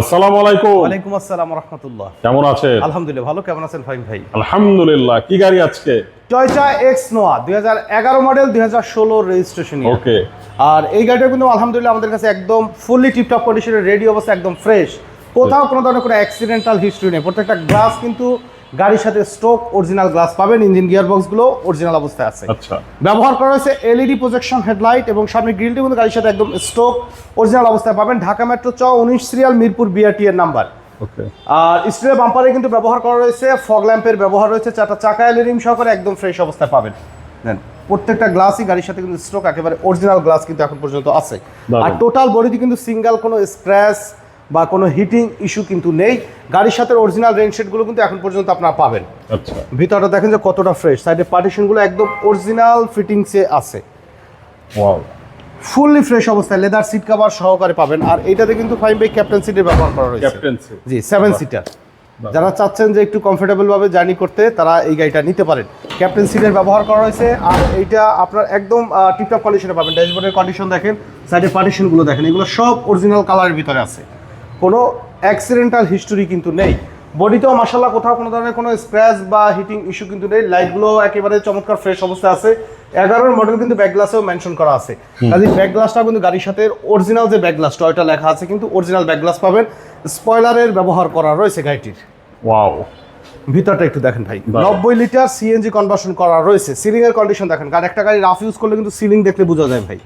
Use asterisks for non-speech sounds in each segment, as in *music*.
আসসালামু আলাইকুম। ওয়ালাইকুম আসসালাম রাহমাতুল্লাহ। কেমন আছেন? আলহামদুলিল্লাহ ভালো। কেমন আছেন ফাহিম ভাই? আলহামদুলিল্লাহ কি গাড়ি আজকে? টয়োটা এক্স নোয়া 2011 মডেল দুই হাজার ষোলোর রেজিস্ট্রেশন ওকে আর এই গাড়িটা কিন্তু আলহামদুলিল্লাহ আমাদের কাছে একদম ফুললি টিপটপ কন্ডিশনে রেডি অবস্থা একদম ফ্রেশ কোথাও কোনো ধরনের কোনো অ্যাক্সিডেন্টাল হিস্ট্রি নেই। প্রত্যেকটা গ্লাস কিন্তু গাড়ির সাথে স্টোক অরিজিনাল গ্লাস পাবেন ইঞ্জিন গিয়ার বক্সগুলো অরিজিনাল অবস্থায় আছে। আচ্ছা। ব্যবহার করা হয়েছে এলইডি প্রজেকশন হেডলাইট এবং সামনে গ্রিলটি কিন্তু গাড়ির সাথে একদম স্টোক অরিজিনাল অবস্থায় পাবেন। ঢাকা মেট্রো চ উনিশ সিরিয়াল মিরপুর বিআরটি এর নাম্বার ওকে আর স্টিলের বাম্পারে কিন্তু ব্যবহার করা রয়েছে ফগ ল্যাম্পের ব্যবহার রয়েছে চারটা চাকা এল রিম সহকারে একদম ফ্রেশ অবস্থায় পাবেন। দেন প্রত্যেকটা গ্লাসই গাড়ির সাথে কিন্তু স্ট্রোক একেবারে অরিজিনাল গ্লাস কিন্তু এখন পর্যন্ত আছে। আর টোটাল বডিতে কিন্তু সিঙ্গেল কোনো স্ক্র্যাচ বা কোনো হিটিং ইস্যু কিন্তু নেই। গাড়ির সাথে অরিজিনাল রেনগুলো কিন্তু এখন পর্যন্ত আপনারা পাবেন। আচ্ছা। ভিতরটা দেখেন যে কতটা ফ্রেশ সাইডে পার্টিশনগুলো একদম অরিজিনাল ফিটিংসে আছে। ওয়াও ফুললি ফ্রেশ অবস্থায় লেদার সিট কভার সহকারে পাবেন। আর এটাতে কিন্তু ফাইভ বাই ক্যাপ্টেন সিটের ব্যবহার করা রয়েছে। ক্যাপ্টেন্সি জি সেভেন সিটার যারা চাচ্ছেন যে একটু কমফোর্টেবল ভাবে জার্নি করতে তারা এই গাড়িটা নিতে পারেন। ক্যাপ্টেন সিটের ব্যবহার করা হয়েছে আর এইটা আপনার একদম টিপটপ কন্ডিশনে পাবেন। ড্যাশবোর্ডের কন্ডিশন দেখেন। সাইডে পার্টিশনগুলো দেখেন। এগুলো সব অরিজিনাল কালারের ভিতরে আছে। কোনো অ্যাক্সিডেন্টাল হিস্টোরি কিন্তু নেই। বডিতেও মাসাল্লাহ কোথাও কোনো ধরনের কোনো স্ক্র্যাচ বা হিটিং ইস্যু কিন্তু নেই। লাইটগুলো একেবারে চমৎকার ফ্রেশ অবস্থায় আছে। এগারোর মডেল কিন্তু ব্যাক গ্লাসেও মেনশন করা আছে। কাজে ব্যাক গ্লাসটা কিন্তু গাড়ির সাথে অরিজিনাল যে ব্যাক গ্লাস টয়টা লেখা আছে কিন্তু অরিজিনাল ব্যাক গ্লাস পাবেন। স্পয়লারের ব্যবহার করা রয়েছে গাড়িটির। ওয়াও ভিতরটা একটু দেখেন ভাই। নব্বই লিটার সিএনজি কনভার্সন করা রয়েছে। সিলিং এর কন্ডিশন দেখেন। কারণ একটা গাড়ি রাফ ইউজ করলে কিন্তু সিলিং দেখলে বোঝা যায় ভাই।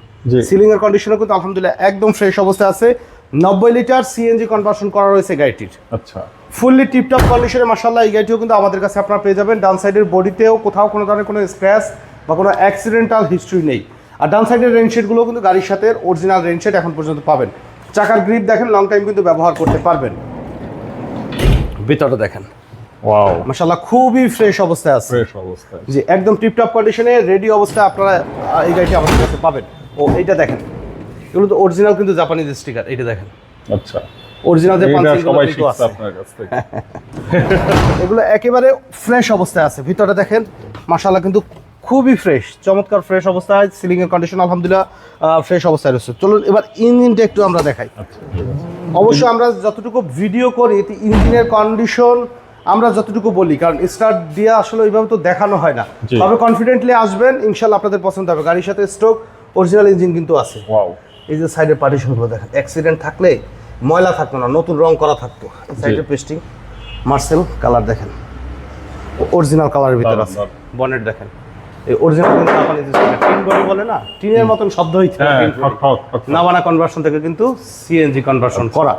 সিলিং এর কন্ডিশনও কিন্তু আলহামদুলিল্লাহ একদম ফ্রেশ অবস্থায় আছে। নব্বই লিটার সিএনজি কনভার্সন করা রয়েছে গাড়িটির। আচ্ছা। ফুললি টিপটপ কন্ডিশনে মাসাল্লাহ এই গাড়িটিও কিন্তু আমাদের কাছে আপনারা পেয়ে যাবেন। ডান সাইডের বডিতেও কোথাও কোনো ধরনের কোনো স্ক্র্যাচ বা কোনো অ্যাক্সিডেন্টাল হিস্ট্রি নেই। আর ডান সাইডের রেনশেডগুলো কিন্তু গাড়ির সাথে অরিজিনাল রেনশেড এখন পর্যন্ত পাবেন। চাকার গ্রিপ দেখেন লং টাইম কিন্তু ব্যবহার করতে পারবেন। ভিতরটা দেখেন। ওয়াও মাসাল্লাহ খুবই ফ্রেশ অবস্থায় আছে। ফ্রেশ অবস্থায়। জি একদম টিপটপ কন্ডিশনে রেডি অবস্থায় আপনারা এই গাড়িটি আমাদের কাছে পাবেন। ও এইটা দেখেন। এগুলো তো অরিজিনাল কিন্তু জাপানিজ স্টিকার এইটা দেখেন। আচ্ছা। অরিজিনাল যে এটা পাঞ্চিংগুলো আছে। আপনার কাছ থেকে। *laughs* এগুলো একেবারে ফ্রেশ অবস্থায় আছে। ভিতরে দেখেন মাশাআল্লাহ কিন্তু খুবই ফ্রেশ চমৎকার ফ্রেশ অবস্থায় সিলিং এর কন্ডিশন আলহামদুলিল্লাহ ফ্রেশ অবস্থায় রয়েছে। চলুন এবার ইঞ্জিনটা একটু আমরা দেখাই। আচ্ছা। অবশ্যই আমরা যতটুকু ভিডিও করি ইঞ্জিনের কন্ডিশন আমরা যতটুকু বলি কারণ স্টার্ট দিয়ে আসলে ওইভাবে তো দেখানো হয় না। তবে কনফিডেন্টলি আসবেন ইনশাল্লাহ আপনাদের পছন্দ হবে। গাড়ির সাথে স্ট্রোক অরিজিনাল ইঞ্জিন কিন্তু আছে। ওয়াও এই যে সাইডের পার্টিশনগুলো দেখেন অ্যাক্সিডেন্ট থাকলে ময়লা থাকতো না নতুন রং করা থাকতো। সাইডের পেস্টিং মার্সেল কালার দেখেন। অরিজিনাল কালারের ভিতর আছে বনেট দেখেন। এই অরিজিনাল কিন্তু জাপানিজ টিন বডি বলে না টিনের মতন শব্দ হইতে হ্যাঁ ঠক ঠক ঠক ঠক। নাবানা কনভার্সন থেকে কিন্তু সিএনজি কনভার্সন করা।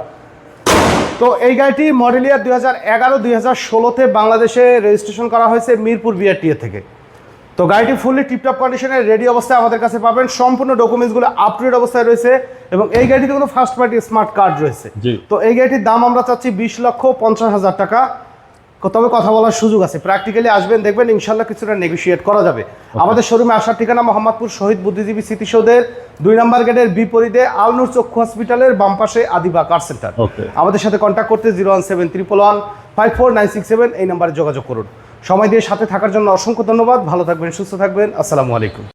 তো এই গাড়িটি মডেল ইয়ার দুই হাজার এগারো দুই হাজার ষোলোতে বাংলাদেশে রেজিস্ট্রেশন করা হয়েছে মিরপুর বিআরটিএ থেকে। তো গাড়িটি ফুললি টিপটপ কন্ডিশনে রেডি অবস্থায় আমাদের কাছে পাবেন। সম্পূর্ণ ডকুমেন্টসগুলো আপ টু ডেট অবস্থায় রয়েছে এবং এই গাড়িতে কিন্তু ফার্স্ট পার্টি স্মার্ট কার্ড রয়েছে। তো এই গাড়িটির দাম আমরা চাচ্ছি বিশ লক্ষ পঞ্চাশ হাজার টাকা। তবে কথা বলার সুযোগ আছে। প্র্যাকটিক্যালি আসবেন দেখবেন ইনশাল্লাহ কিছুটা নেগোশিয়েট করা যাবে। আমাদের শোরুমে আসার ঠিকানা মোহাম্মদপুর শহীদ বুদ্ধিজীবী স্মৃতিসৌধের দুই নম্বর গেটের বিপরীতে আলনুর চক্ষু হসপিটালের বাম পাশে আদিবা কার সেন্টার আমাদের সাথে কন্ট্যাক্ট করতে zero one seven triple one five four nine six seven এই নাম্বারে যোগাযোগ করুন। সময় দিয়ে সাথে থাকার জন্য অসংখ্য ধন্যবাদ। ভালো থাকবেন সুস্থ থাকবেন। আসসালামু আলাইকুম।